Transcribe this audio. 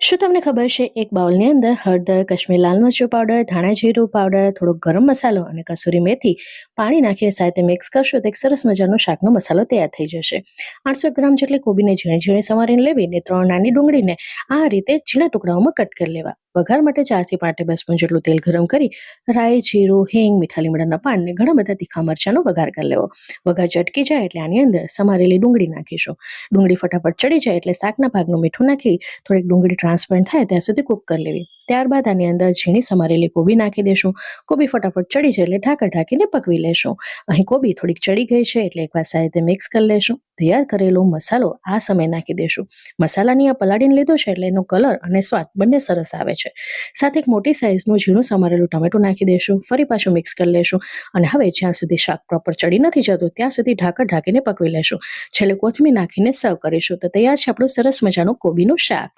શું તમને ખબર છે, એક બાઉલની અંદર હળદર, કશ્મીર લાલ મરચું પાવડર ધાણા જીરું પાવડર થોડો ગરમ મસાલો અને કસૂરી મેથી પાણી નાખીને સાથે મિક્સ કરશો તો એક સરસ મજાનો શાકનો મસાલો તૈયાર થઈ જશે. આઠસો ગ્રામ જેટલી કોબીને ઝીણી ઝીણી સમારીને લેવી ને ત્રણ નાની ડુંગળીને આ રીતે ઝીણા ટુકડાઓમાં કટ કરી લેવા. વઘાર માટે ચારથી પાંચ ટેબલ સ્પૂન જેટલું તેલ ગરમ કરી રાઈ, જીરું, હિંગ, મીઠા લીમડાના પાન ને ઘણા બધા તીખા મરચાંનો વઘાર કરી લેવો. વઘાર ચટકી જાય એટલે આની અંદર સમારેલી ડુંગળી નાખીશું. ડુંગળી ફટાફટ ચડી જાય એટલે શાકના ભાગનું મીઠું નાખી થોડીક ડુંગળી ટ્રાન્સપરન્ટ થાય ત્યાં સુધી કૂક કરી લેવી. ત્યારબાદ આની અંદર ઝીણી સમારેલી કોબી નાખી દેશું. કોબી ફટાફટ ચડી જાય એટલે ઢાંકા ઢાંકીને પકવી લેશું. અહીં કોબી થોડીક ચડી ગઈ છે એટલે એકવાર સાઈડે મિક્સ કરી લેશું. તૈયાર કરેલો, મસાલો આ સમય નાખી દેશું. મસાલાની આ પલાળીને લીધો છે એટલે એનો કલર અને સ્વાદ બંને સરસ આવે છે. સાથે એક મોટી સાઇઝનું ઝીણું સમારેલું ટમેટું નાખી દેશું. ફરી પાછું મિક્સ કરી લેશું અને હવે જ્યાં સુધી શાક પ્રોપર ચડી નથી જતું, ત્યાં સુધી ઢાંકર ઢાંકીને પકવી લેશું. છેલ્લે કોથમીર નાખીને સર્વ કરીશું. તો તૈયાર છે આપણું સરસ મજાનું કોબીનું શાક.